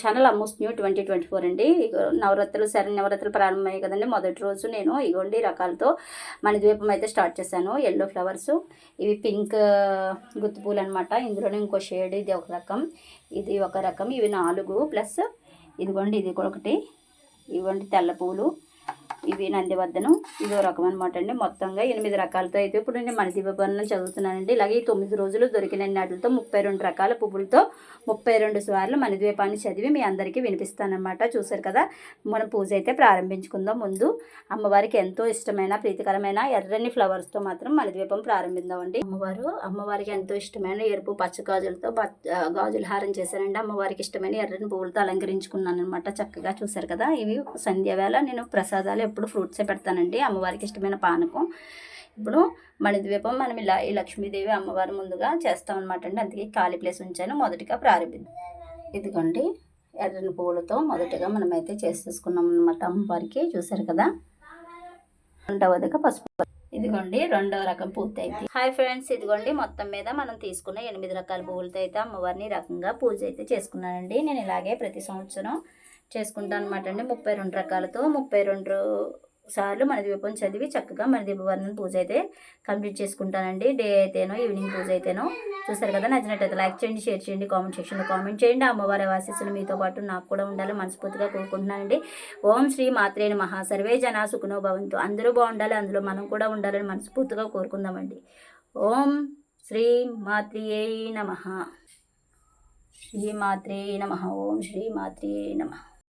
Channel Ammus new twenty twenty four అండి. ఇగో నవరాత్రులు సరే నవరాత్రులు ప్రారంభమయ్యాయి కదండి. మొదటి రోజు నేను ఇగోండి రకాలతో మణిద్వీపం అయితే స్టార్ట్ చేశాను. ఎల్లో ఫ్లవర్స్ ఇవి పింక్ గుత్తి పూలు అనమాట ఇందులోనే ఇంకో షేడ్ ఇది ఒక రకం. ఇది ఒక రకం ఇవి నాలుగు. ప్లస్ ఇదిగోండి ఇది కూడా ఒకటి. ఇవ్వండి తెల్ల పూలు. ఇవి నందివర్ధనం ఇదో రకం అనమాట అండి. మొత్తంగా ఎనిమిది రకాలతో అయితే ఇప్పుడు నేను మణిదీపవర్ణం చదువుతున్నానండి. ఇలాగే ఈ తొమ్మిది రోజులు దొరికిన వాటితో ముప్పై రెండు రకాల పువ్వులతో ముప్పై రెండు సార్లు మణిద్వీపాన్ని చదివి మీ అందరికీ వినిపిస్తానమాట చూసారు కదా? మనం పూజ అయితే ప్రారంభించుకుందాం ముందు. అమ్మవారికి ఎంతో ఇష్టమైన ప్రీతికరమైన ఎర్రని ఫ్లవర్స్తో మాత్రం మణిద్వీపం ప్రారంభిద్దామండి. అమ్మవారు అమ్మవారికి ఎంతో ఇష్టమైన ఎరుపు పచ్చ గాజులతో బచ్చ- గాజుల హారం చేశానండి అమ్మవారికి ఇష్టమైన ఎర్రని పువ్వులతో అలంకరించుకున్నాను అనమాట చక్కగా. చూసారు కదా? ఇవి సంధ్యావేళ నేను ప్రసాదాలు ఎప్పుడు ఫ్రూట్సే పెడతానండి అమ్మవారికి ఇష్టమైన పానకం. ఇప్పుడు మణిద్వీపం మనం ఇలా ఈ లక్ష్మీదేవి అమ్మవారి ముందుగా చేస్తాం అనమాట అండి. అందుకే ఖాళీ ప్లేస్ ఉంచాను మొదటిగా ప్రారంభిద్దాం. ఇదిగోండి ఎర్రని పువ్వులతో మొదటగా మనమైతే చేసేసుకున్నాం అనమాట అమ్మవారికి చూసారు కదా? రెండవదిగా పసుపు ఇదిగోండి రెండవ రకం పూర్తి అయితే హాయ్ ఫ్రెండ్స్ ఇదిగోండి మొత్తం మీద మనం తీసుకున్న ఎనిమిది రకాల పువ్వులతో అయితే అమ్మవారిని రకంగా పూజ అయితే చేసుకున్నానండి. నేను ఇలాగే ప్రతి సంవత్సరం చేసుకుంటాను అనమాట అండి. ముప్పై రెండు రకాలతో ముప్పై రెండు సార్లు మన దీపం చదివి చక్కగా మన దీపవర్ణన పూజ అయితే కంప్లీట్ చేసుకుంటానండి. డే అయితేనో ఈవినింగ్ పూజ అయితేనో చూస్తారు కదా నచ్చినట్టయితే లైక్ చేయండి షేర్ చేయండి కామెంట్ సెక్షన్లో కామెంట్ చేయండి. అమ్మవారి ఆశీస్సులు మీతో పాటు నాకు కూడా ఉండాలి మనస్ఫూర్తిగా కోరుకుంటున్నానండి. ఓం శ్రీ మాత్రేన మహా సర్వే జనా సుఖనో భవంతు. అందరూ బాగుండాలి అందులో మనం కూడా ఉండాలని మనస్ఫూర్తిగా కోరుకుందామండి. ఓం శ్రీ మాత్రియే నమ. శ్రీ మాత్రే నమ. ఓం శ్రీ మాత్రే నమ.